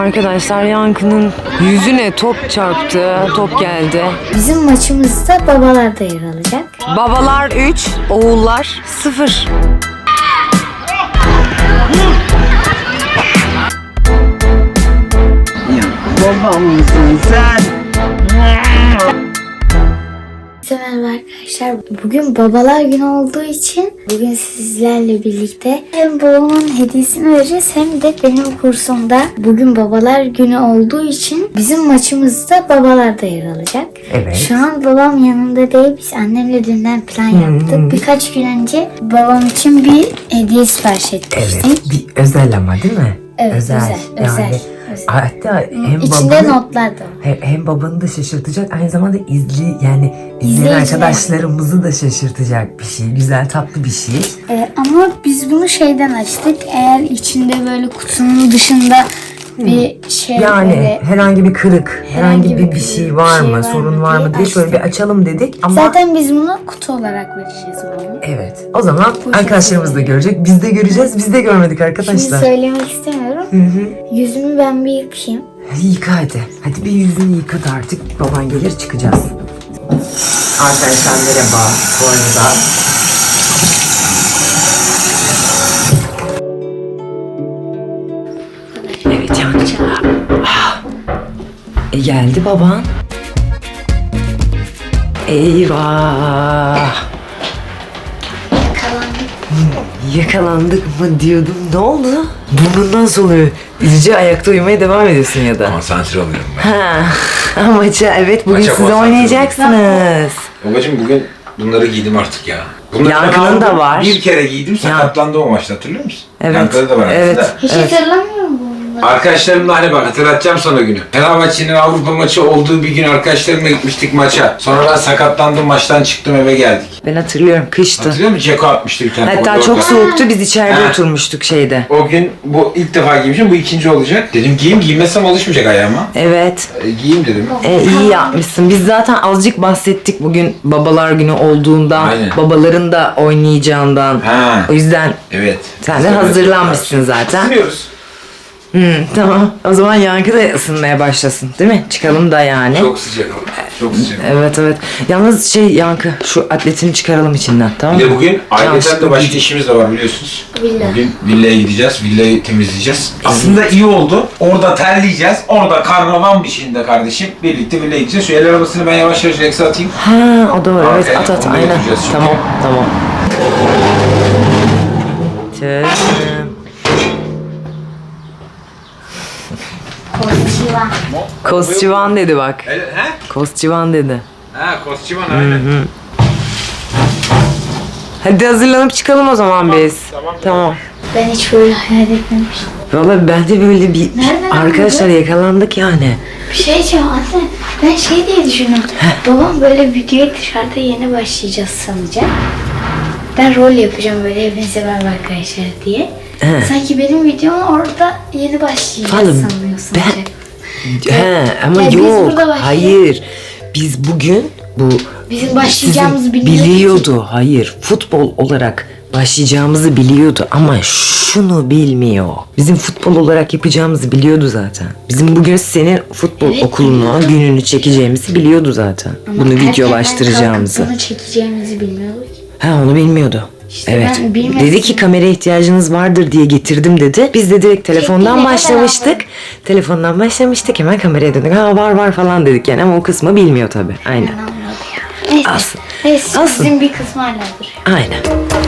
arkadaşlar Yankı'nın yüzüne top çarptı. Top geldi. Bizim maçımızda babalar da yer alacak. Babalar 3, oğullar 0. Herkese merhaba arkadaşlar. Bugün babalar günü olduğu için bugün sizlerle birlikte hem babamın hediyesini vereceğiz hem de benim kursumda bugün babalar günü olduğu için bizim maçımızda babalar da yer alacak. Evet. Şu an babam yanımda değil. Biz annemle dünden plan yaptık. Birkaç gün önce babam için bir hediye sipariş etmiştik. Evet, bir özel ama değil mi? Evet, özel, özel, özel. Hatta hem İçinde babanı, notlar da hem, hem babanı da şaşırtacak, aynı zamanda izli yani izleyen arkadaşlarımızı da şaşırtacak bir şey. Güzel, tatlı bir şey. Ee, ama biz bunu şeyden açtık. Eğer içinde böyle kutunun dışında bir şey Yani böyle... herhangi bir kırık, herhangi, bir, bir şey var şey mı, var sorun var mı diye şöyle bir açalım dedik ama Zaten biz bunu kutu olarak vereceğiz bunu. evet. O zaman Bu arkadaşlarımız da görecek. Biz de göreceğiz. Biz de görmedik Şimdi arkadaşlar. söylemek istemiyorum. Hı hı. Yüzümü ben bir yıkayayım. Yıka hadi. Hadi bir yüzünü yıka da artık baban gelir çıkacağız. Arkadaşlar merhaba bu arada. Cancı. Ah. E geldi baban. Eyvah. Yakalandık. Yakalandık mı diyordum. Ne oldu? Burnundan soluyor. Üzücü ayakta uyumaya devam ediyorsun ya da. Konsantre oluyorum ben. Ha, maça evet bugün Maça siz konsantre oynayacaksınız. Babacım bugün bunları giydim artık ya. Bunları Yankı'nın ben aldım, da var. Bir kere giydim sakatlandı o maçta hatırlıyor musun? Evet, Yankı'da da var evet. aslında. Hiç Evet. hatırlamıyorum. Arkadaşlarımla hani bak hatırlatacağım sana günü. Fenerbahçe'nin Avrupa maçı olduğu bir gün arkadaşlarımla gitmiştik maça. Sonra ben sakatlandım maçtan çıktım eve geldik. Ben hatırlıyorum kıştı. Hatırlıyor musun? Ceko atmıştı bir tane. Hatta gol çok orada. soğuktu biz içeride Ha. oturmuştuk şeyde. O gün bu ilk defa giymişim bu ikinci olacak. Dedim giyeyim giymezsem alışmayacak ayağıma. Evet. E, giyeyim dedim. E, iyi yapmışsın. Biz zaten azıcık bahsettik bugün babalar günü olduğundan, Aynen. babaların da oynayacağından. Ha. O yüzden Evet. sen de hazırlanmışsın zaten. Isınıyoruz. Hı, tamam. O zaman Yankı da ısınmaya başlasın değil mi? Çıkalım da yani. Çok sıcak oldu. Çok sıcak. Evet evet. Yalnız şey Yankı şu atletini çıkaralım içinden tamam Bir mı? de bugün ayrıca Yanlışlıkla de başka işimiz de var biliyorsunuz. Villa. Bugün villaya gideceğiz, villayı temizleyeceğiz. Aslında iyi oldu. Orada terleyeceğiz. Orada karnavan biçiminde kardeşim. Birlikte villaya gideceğiz. Şu el arabasını ben yavaş yavaş Rex'e atayım. Ha o doğru evet at at aynen. Tamam tamam. Tüm. Konnichiwa. Kosçivan dedi bak. He? Kosçivan dedi. Ha, kostüman aynen. Hadi hazırlanıp çıkalım o zaman biz. tamam. Tamam. Ben hiç böyle hayal etmemiştim. Valla ben de böyle bir Nereden arkadaşlar yakalandık yani. Bir şey diyeceğim anne. Ben şey diye düşünüyorum. Babam böyle videoya dışarıda yeni başlayacağız sanacak. Ben rol yapacağım böyle hepinize merhaba arkadaşlar diye. He. Sanki benim videom orada yeni başlayacağız Oğlum, sanıyor ben-. He ama Ya biz yok. burada başlayalım. Hayır. Biz bugün bu Bizim başlayacağımızı sizin biliyordu ki. biliyordu. Hayır. Futbol olarak başlayacağımızı biliyordu ama şunu bilmiyor. Bizim futbol olarak yapacağımızı biliyordu zaten. Bizim bugün senin futbol Evet, okuluna biliyordu. gününü çekeceğimizi biliyordu zaten. Ama Bunu erkenden videolaştıracağımızı. kalkıp Bunu çekeceğimizi bilmiyordu ki. Ha onu bilmiyordu. İşte evet. ben Dedi ki kamera ihtiyacınız vardır diye getirdim dedi. Biz de direkt telefondan ne başlamıştık. Telefondan başlamıştık. Hemen kameraya döndük. Ha var var falan dedik yani ama o kısmı bilmiyor tabii. Aynen. Anlamadı ya. Neyse. Alsın. bizim bir kısmı hala duruyor. Aynen.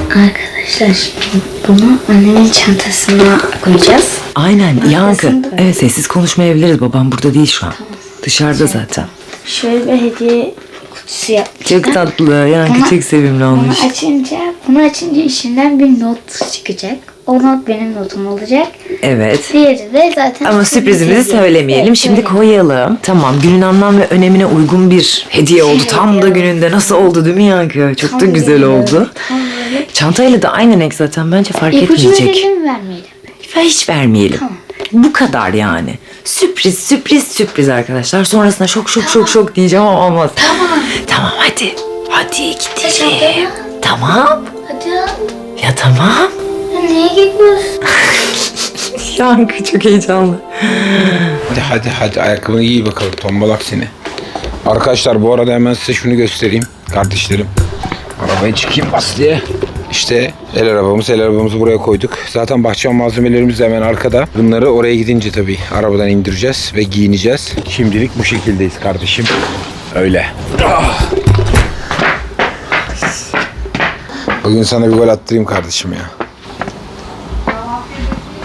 Arkadaşlar şimdi bunu annemin çantasına koyacağız. Aynen. Yankı. Evet sessiz konuşmayabiliriz. Babam burada değil şu an. Dışarıda zaten. Şöyle bir hediye kutusu yapmışlar. Çok tatlı. Yankı Ama- çok sevimli olmuş. Bunu açınca, bunu açınca içinden bir not çıkacak. O not benim notum olacak. Evet. Diğeri de zaten Ama sürprizimizi söylemeyelim. Evet, Şimdi koyalım. Tamam günün anlam ve önemine uygun bir hediye oldu. Tam da gününde nasıl oldu değil mi Yankı? Çok da Tam güzel böyle, oldu. Tam. Çantayla da aynı renk zaten bence fark İpucu etmeyecek. verelim mi vermeyelim? Hiç vermeyelim. Bu kadar yani. Sürpriz sürpriz sürpriz arkadaşlar. Sonrasında şok şok şok şok diyeceğim ama olmaz. Tamam. Tamam hadi. Hadi gidelim. Tamam. Hadi ya. Tamam. Ya Neye gidiyorsun? Yankı çok heyecanlı. Hadi hadi hadi ayakkabını giy bakalım tombalak seni. Arkadaşlar bu arada hemen size şunu göstereyim kardeşlerim. Arabaya çıkayım bas diye. İşte el arabamız, el arabamızı buraya koyduk. Zaten bahçe malzemelerimiz de hemen arkada. Bunları oraya gidince tabii arabadan indireceğiz ve giyineceğiz. Şimdilik bu şekildeyiz kardeşim. Öyle. Bugün sana bir gol attırayım kardeşim ya.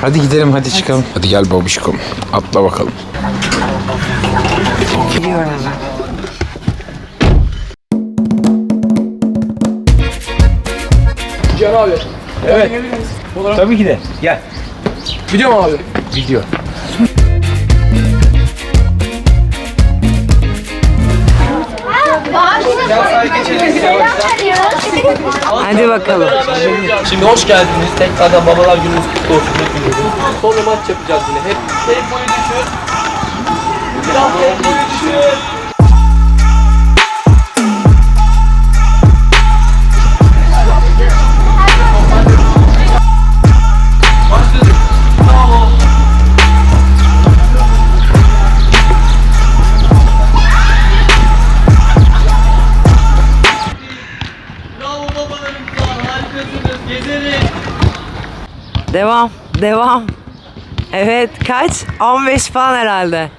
Hadi gidelim hadi çıkalım. Hadi gel babişkom. Atla bakalım. Biliyorum Can abi. Evet. Tabii ki de. Gel. Video mu abi? Video. Hadi bakalım. Şimdi hoş geldiniz. Tekrardan babalar gününüz kutlu olsun. Sonra maç yapacağız yine. Hep tempoyu düşür. Biraz tempoyu düşür. Devam. Evet kaç? 15 falan herhalde.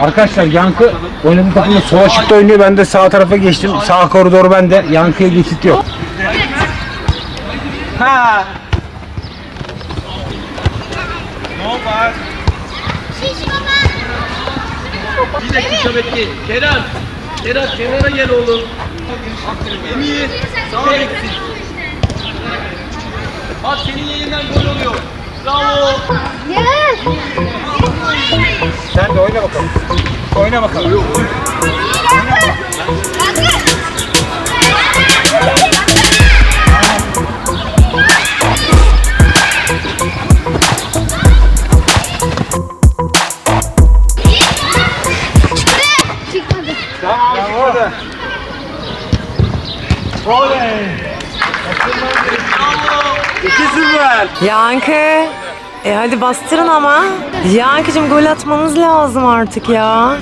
Arkadaşlar Yankı oynadığı takımda sol açıkta oynuyor. Ben de sağ tarafa geçtim. Sağ koridor bende. Yankı'ya geçit yok. Ha. Bir dakika bekleyin. Kerem. Kerem kenara gel oğlum. Emir. Sağ beksin. Bak senin yerinden gol oluyor. Bravo. Sen de oyna bakalım. Oyna bakalım. Tamam Yankı. E hadi bastırın ama. Yankıcığım gol atmanız lazım artık ya.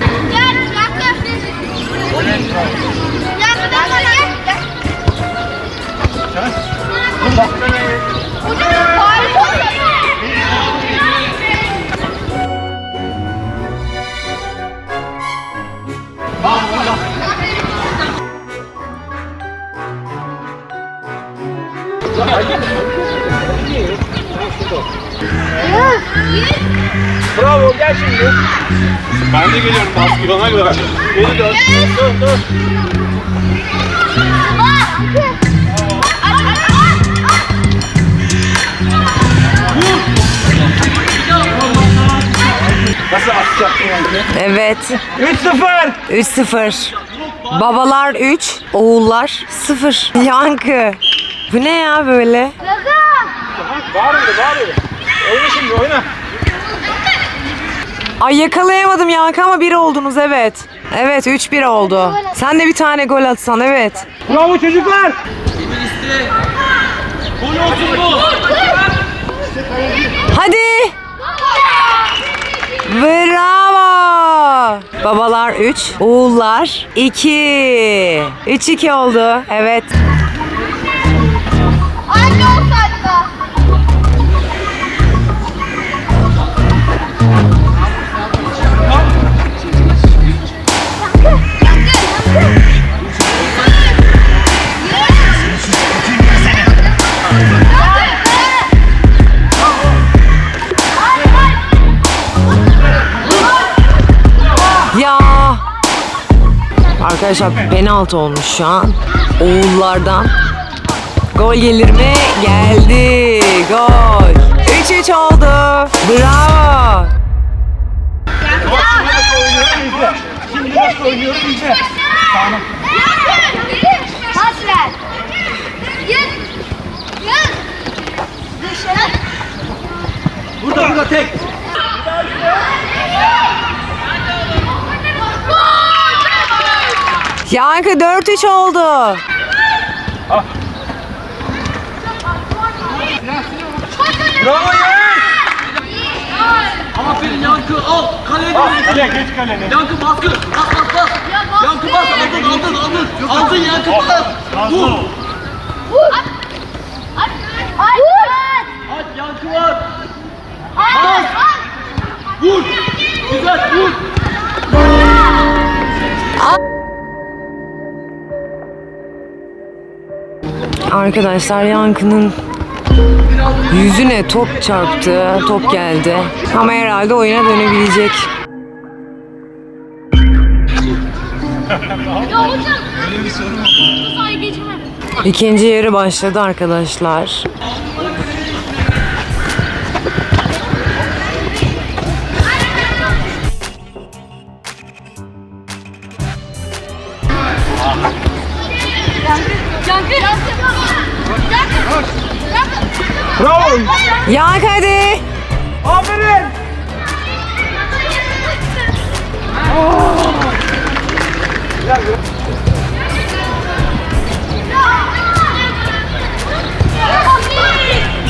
Bravo gel şimdi. Ben de geliyorum baskı bana göre. Beni dön. Dur dur. Nasıl atacaksın Yankı? Evet. 3-0. 3-0. Babalar 3, oğullar 0. Yankı. Bu ne ya böyle? Bağır öyle bağır öyle. Oyna şimdi oyna. Ay yakalayamadım Yankı ama 1 oldunuz evet. Evet 3-1 oldu. Sen de bir tane gol atsan evet. Bravo çocuklar. Gol olsun bu. Hadi. Bravo. Babalar 3, oğullar 2. 3-2 oldu. Evet. Arkadaşlar penaltı olmuş şu an. Oğullardan. Gol gelir mi? Geldi. Gol. 3-3 oldu. Bravo. Şimdi nasıl oynuyoruz izle. Pas ver. Yürü. Yürü. Dışarı. Burada burada tek. Yankı 4-3 oldu. Bravo Yağız. Aferin Yankı al. Kaleye doğru. Kaleye geç kalene. Yankı baskı. Bas bas bas. Yankı bas. Aldın aldın aldın. Aldın Yankı bas. Vur. Aç Yankı var. Bas. Vur. Güzel vur. Arkadaşlar Yankı'nın yüzüne top çarptı. Top geldi. Ama herhalde oyuna dönebilecek. İkinci yarı başladı arkadaşlar. Bravo. Yankı hadi. Aferin.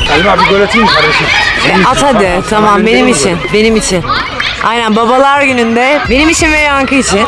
Salim abi gol atayım mı kardeşim? At hadi. Tamam benim için. Benim için. Aynen babalar gününde benim için ve Yankı için.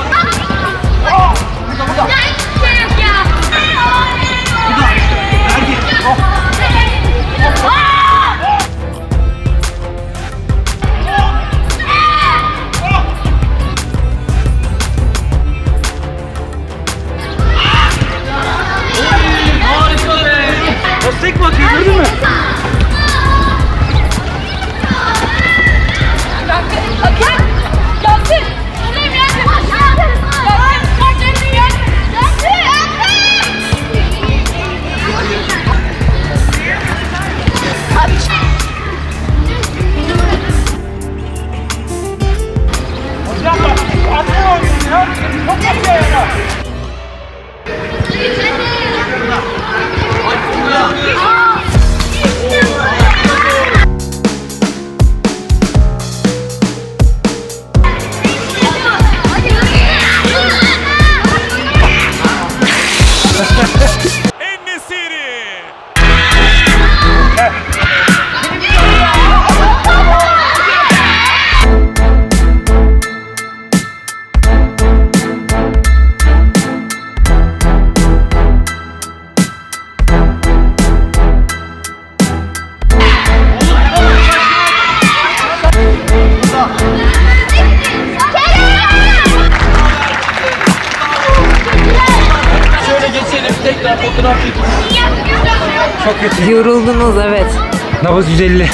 150.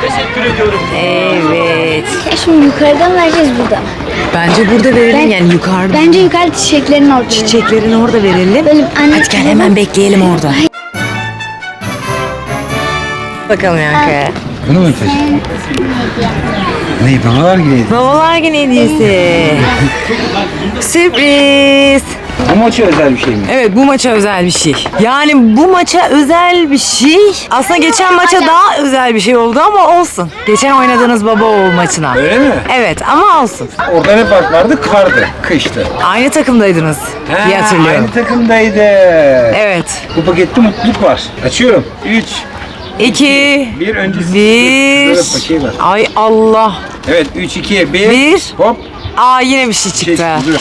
Teşekkür ediyorum. Evet. Şimdi yukarıdan vereceğiz burada. Bence burada verelim yani yukarıda. Bence yukarı çiçeklerin orada. Çiçeklerini orada verelim. Böyle anne Hadi gel hemen bekleyelim orada. Bakalım Yankı. Bunu mu yapacağım? Ne babalar güneydi. Babalar günü hediyesi. Sürpriz. Bu maçı özel bir şey mi? Evet bu maça özel bir şey. Yani bu maça özel bir şey. Aslında geçen maça daha özel bir şey oldu ama olsun. Geçen oynadığınız baba oğul maçına. Öyle mi? Evet ama olsun. Orada ne fark vardı? Kardı, kıştı. Aynı takımdaydınız diye Ha, hatırlıyorum. Aynı takımdaydı. Evet. Bu pakette mutluluk var. Açıyorum. 3, İki. Bir öncesi. Bir. Böyle pakeyi var. Ay Allah. Evet 3, 2, 1. Bir. Hop. Aa yine bir şey Şey, çıktı. dur.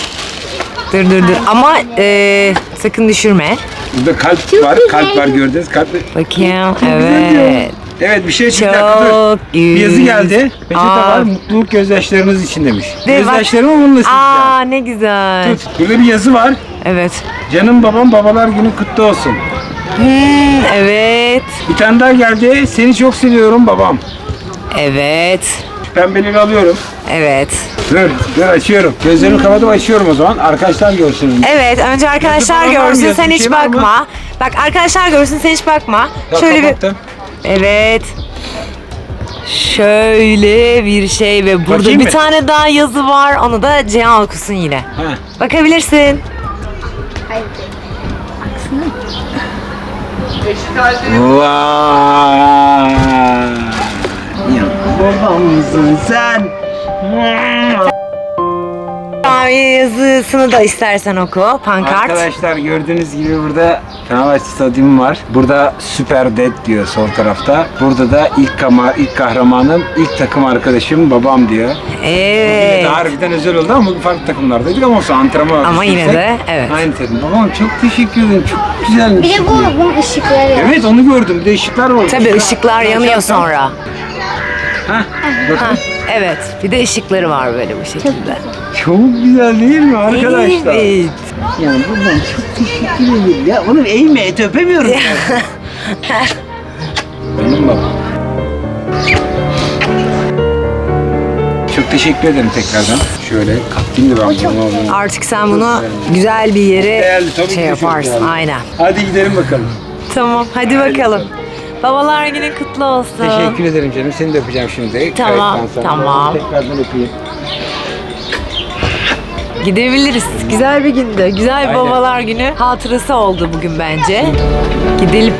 Dur dur dur. Ama e, sakın düşürme. Burada kalp var. Kalp var gördünüz. Kalp. Bakayım. diyor. Evet. Evet bir şey çıktı. Çok Dur. Bir yazı geldi. Peçete Aa. var. Mutluluk gözyaşlarınız için demiş. Bak- Gözyaşlarımı bununla sileceğim. Aa ne güzel. Tut. Burada bir yazı var. Evet. Canım babam babalar günü kutlu olsun. Hmm, evet. Bir tane daha geldi. Seni çok seviyorum babam. Evet. Pembeleri alıyorum. Evet. Dur, dur açıyorum. Gözlerimi kapatıp açıyorum o zaman. Arkadaşlar görsün. Evet önce arkadaşlar Yazı falan var mı? görsün sen bir hiç şey var mı? bakma. Bak arkadaşlar görsün sen hiç bakma. Şöyle bir Kapattım. Evet. Şöyle bir şey ve burada Bakayım bir mı? tane daha yazı var. Onu da Cihan okusun yine. Ha. Bakabilirsin. Vay. Babamsın sen. Ay yazısını da istersen oku. Pankart. Arkadaşlar gördüğünüz gibi burada Fenerbahçe Stadyumu var. Burada Süper Dad diyor sol tarafta. Burada da ilk kama, ilk kahramanım, ilk takım arkadaşım babam diyor. Yine Evet. de harbiden özel oldu ama farklı takımlardaydık ama olsun antrenman Ama yine düşünsek de, evet. Aynı takım. Babam çok teşekkür ederim. Çok güzelmiş. Bir de bu, bunun ışıkları. Evet onu gördüm. Bir de ışıklar var. Tabii ışıklar yanıyor sonra. Hah, bakın. Evet. Bir de ışıkları var böyle bu şekilde. Çok güzel değil mi arkadaşlar? Evet. Ya babam çok teşekkür ederim. Ya oğlum eğme et öpemiyorum. ya. Benim babam. Çok teşekkür ederim tekrardan. Şöyle katlayayım da ben bunu. Artık sen bunu güzel bir yere Değerli, tabii ki şey çok yaparsın. değerli. Aynen. Hadi gidelim bakalım. Tamam hadi bakalım. Babalar günün kutlu olsun. Teşekkür ederim canım. Seni de öpeceğim şimdi. Tamam, Kayıttan sonra. tamam. Tekrardan öpeyim. Gidebiliriz. Güzel bir gündü. Güzel bir Aynen. babalar günü hatırası oldu bugün bence. Gidelim.